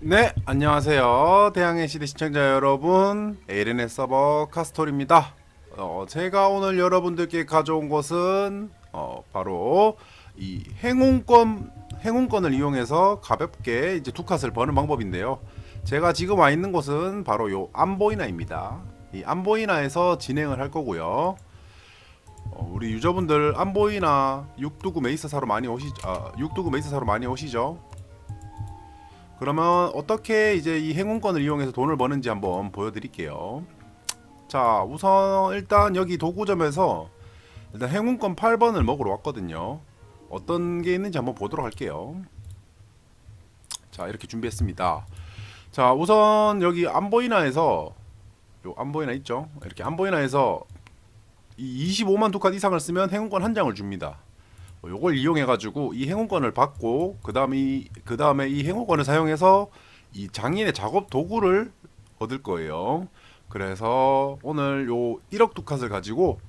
네, 안녕하세요. 대항해 시대 시청자 여러분, 에이렌의 서버 카스톨입니다. 어, 제가 오늘 여러분들께 가져온 것은 어, 바로 이 행운권 행운권을 이용해서 가볍게 이제 두 컷을 버는 방법인데요. 제가 지금 와 있는 곳은 바로 요 안보이나입니다. 이 안보이나에서 진행을 할 거고요. 어, 우리 유저분들 안보이나 육두구 메이스 사로 많이 오시 아, 육두구 메이스 사로 많이 오시죠? 그러면 어떻게 이제 이 행운권을 이용해서 돈을 버는지 한번 보여드릴게요. 자, 우선 일단 여기 도구점에서 일단 행운권 8번을 먹으러 왔거든요. 어떤 게 있는지 한번 보도록 할게요. 자, 이렇게 준비했습니다. 자, 우선 여기 안보이나에서 요 안보이나 있죠? 이렇게 안보이나에서 이 25만 두칸 이상을 쓰면 행운권 한 장을 줍니다. 뭐 요걸 이용해 가지고 이 행운권을 받고 그 다음에 이, 그 다음에 이 행운권을 사용해서 이 장인의 작업 도구를 얻을 거예요. 그래서 오늘 요 1억 두칸을 가지고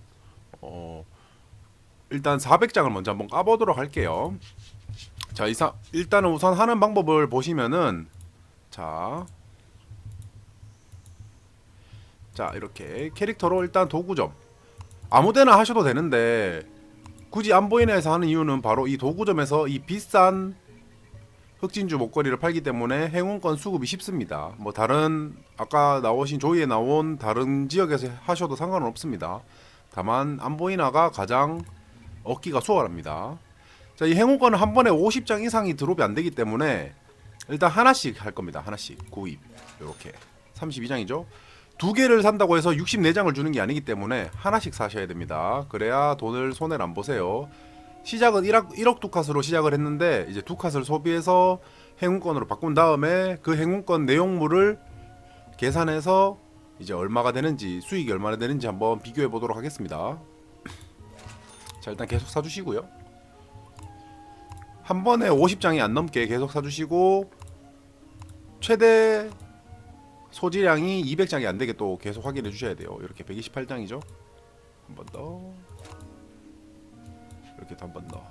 어 일단 400장을 먼저 한번 까보도록 할게요. 자, 이상 일단은 우선 하는 방법을 보시면은 자. 자, 이렇게 캐릭터로 일단 도구점 아무데나 하셔도 되는데 굳이 안 보이나에서 하는 이유는 바로 이 도구점에서 이 비싼 흑진주 목걸이를 팔기 때문에 행운권 수급이 쉽습니다. 뭐 다른 아까 나오신 조이에 나온 다른 지역에서 하셔도 상관은 없습니다. 다만 안보이나가 가장 얻기가 수월합니다. 자, 이 행운권은 한 번에 50장 이상이 드롭이 안 되기 때문에 일단 하나씩 할 겁니다. 하나씩 구입. 이렇게 32장이죠. 두 개를 산다고 해서 64장을 주는 게 아니기 때문에 하나씩 사셔야 됩니다. 그래야 돈을 손해를 안 보세요. 시작은 1억, 1억 두카스로 시작을 했는데 이제 두카스를 소비해서 행운권으로 바꾼 다음에 그 행운권 내용물을 계산해서 이제 얼마가 되는지 수익이 얼마나 되는지 한번 비교해 보도록 하겠습니다. 자 일단 계속 사주시고요. 한 번에 50장이 안 넘게 계속 사주시고 최대 소지량이 200장이 안 되게 또 계속 확인해 주셔야 돼요. 이렇게 128장이죠. 한 번 더. 이렇게 한 번 더.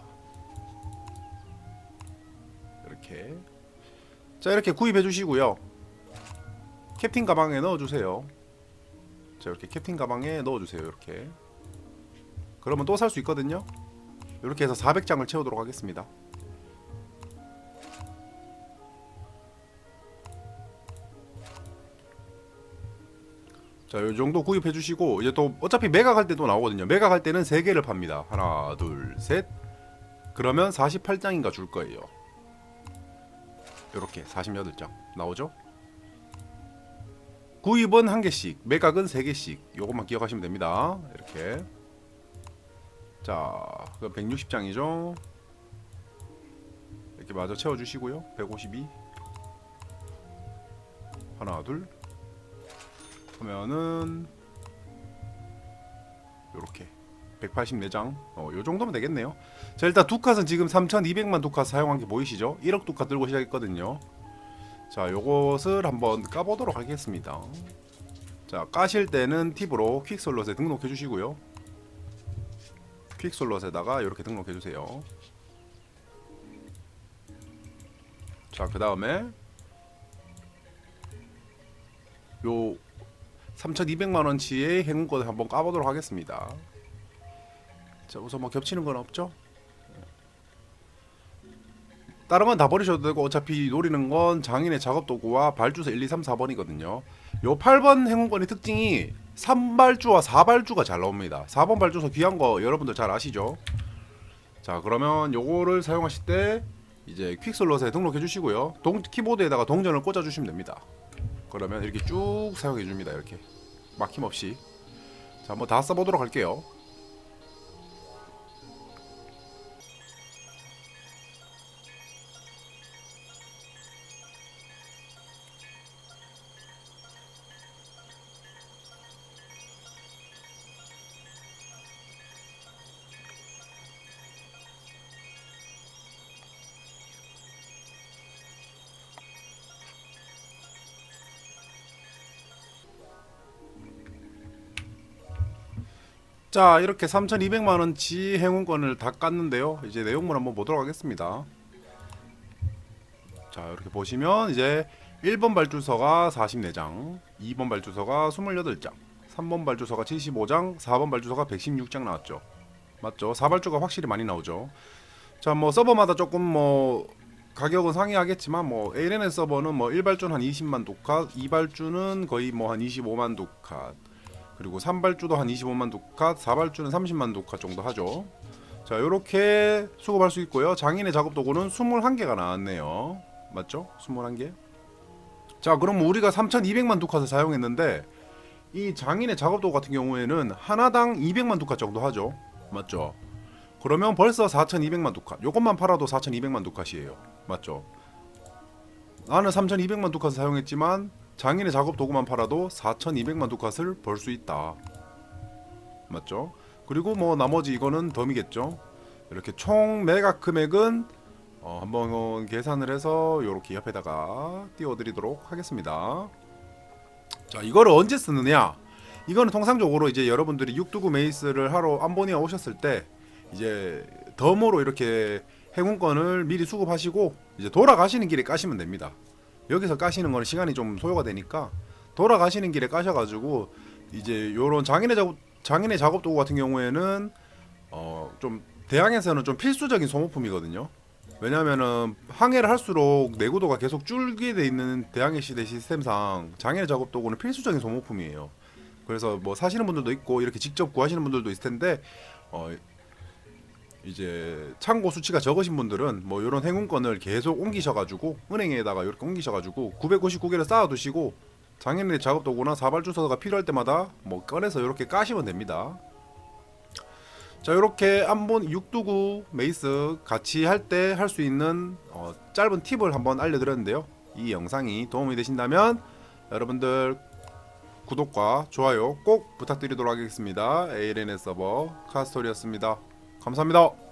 이렇게. 자, 이렇게 구입해 주시고요. 캡틴 가방에 넣어 주세요. 자, 이렇게 캡틴 가방에 넣어 주세요. 이렇게. 그러면 또 살 수 있거든요. 이렇게 해서 400장을 채우도록 하겠습니다. 자, 요 정도 구입해 주시고 이제 또 어차피 매각 할 때도 나오거든요. 매각 할 때는 세 개를 팝니다. 하나, 둘, 셋. 그러면 48장인가 줄 거예요. 요렇게 48장 나오죠? 구입은 한 개씩, 매각은 세 개씩. 요것만 기억하시면 됩니다. 이렇게. 자, 그 160장이죠. 이렇게 마저 채워 주시고요. 152. 하나, 둘. 하면은 요렇게 184장. 어, 요 정도면 되겠네요. 자 일단 두 컷은 지금 3200만 두컷 사용한 게 보이시죠? 1억 두컷 들고 시작했거든요. 자 요것을 한번 까보도록 하겠습니다. 자 까실 때는 팁으로 퀵솔롯에 등록해 주시고요. 퀵솔롯에다가 이렇게 등록해 주세요. 자 그 다음에 요 3,200만 원치의 행운권을 한번 까보도록 하겠습니다. 자, 우선 뭐 겹치는 건 없죠? 다른 건 다 버리셔도 되고 어차피 노리는 건 장인의 작업 도구와 발주소 1, 2, 3, 4번이거든요. 요 8번 행운권의 특징이 3발주와 4발주가 잘 나옵니다. 4번 발주소 귀한 거 여러분들 잘 아시죠? 자, 그러면 요거를 사용하실 때 이제 퀵슬롯에 등록해 주시고요. 동 키보드에다가 동전을 꽂아 주시면 됩니다. 그러면 이렇게 쭉 사용해 줍니다. 이렇게 막힘없이. 자, 한번 다 써보도록 할게요. 자 이렇게 3,200만원치 행운권을 다 깠는데요 이제 내용물 한번 보도록 하겠습니다 자 이렇게 보시면 이제 1번 발주서가 44장, 2번 발주서가 28장, 3번 발주서가 75장, 4번 발주서가 116장 나왔죠. 맞죠? 4발주가 확실히 많이 나오죠. 자, 뭐 서버마다 조금 뭐 가격은 상이하겠지만 뭐 ALN 서버는 뭐 1발주는 한 20만 두카, 2발주는 거의 뭐 한 25만 두카, 그리고 3발주도 한 25만 두카, 4발주는 30만 두카 정도 하죠. 자, 요렇게 수급할 수 있고요. 장인의 작업 도구는 21개가 나왔네요. 맞죠? 21개. 자, 그럼 우리가 3,200만 두카를 사용했는데 이 장인의 작업 도구 같은 경우에는 하나당 200만 두카 정도 하죠. 맞죠? 그러면 벌써 4,200만 두카. 요것만 팔아도 4,200만 두카시에요. 맞죠? 나는 3,200만 두카를 사용했지만 장인의 작업 도구만 팔아도 4,200만 두카를 벌 수 있다. 맞죠? 그리고 뭐 나머지 이거는 덤이겠죠. 이렇게 총 매각 금액은 어, 한번 계산을 해서 이렇게 옆에다가 띄워드리도록 하겠습니다. 자, 이거를 언제 쓰느냐? 이거는 통상적으로 이제 여러분들이 6두구 메이스를 하러 암보니에 오셨을 때 이제 덤으로 이렇게 행운권을 미리 수급하시고 이제 돌아가시는 길에 까시면 됩니다. 여기서 까시는 거는 시간이 좀 소요가 되니까 돌아가시는 길에 까셔가지고 이제 요런 장인의 작업 장인의 작업 도구 같은 경우에는 어 좀 대항에서는 좀 필수적인 소모품이거든요. 왜냐하면은 항해를 할수록 내구도가 계속 줄게 돼 있는 대항해 시대 시스템상 장인의 작업 도구는 필수적인 소모품이에요. 그래서 뭐 사시는 분들도 있고 이렇게 직접 구하시는 분들도 있을 텐데 어 이제 창고 수치가 적으신 분들은 뭐 이런 행운권을 계속 옮기셔가지고 은행에다가 이렇게 옮기셔가지고 999개를 쌓아두시고 장인의 작업 도구나 사발 주소가 필요할 때마다 뭐 꺼내서 이렇게 까시면 됩니다. 자 이렇게 안본 6두구 메이스 같이 할 때 할 수 있는 어, 짧은 팁을 한번 알려드렸는데요. 이 영상이 도움이 되신다면 여러분들 구독과 좋아요 꼭 부탁드리도록 하겠습니다. ALNS 서버 카스토리였습니다. 감사합니다.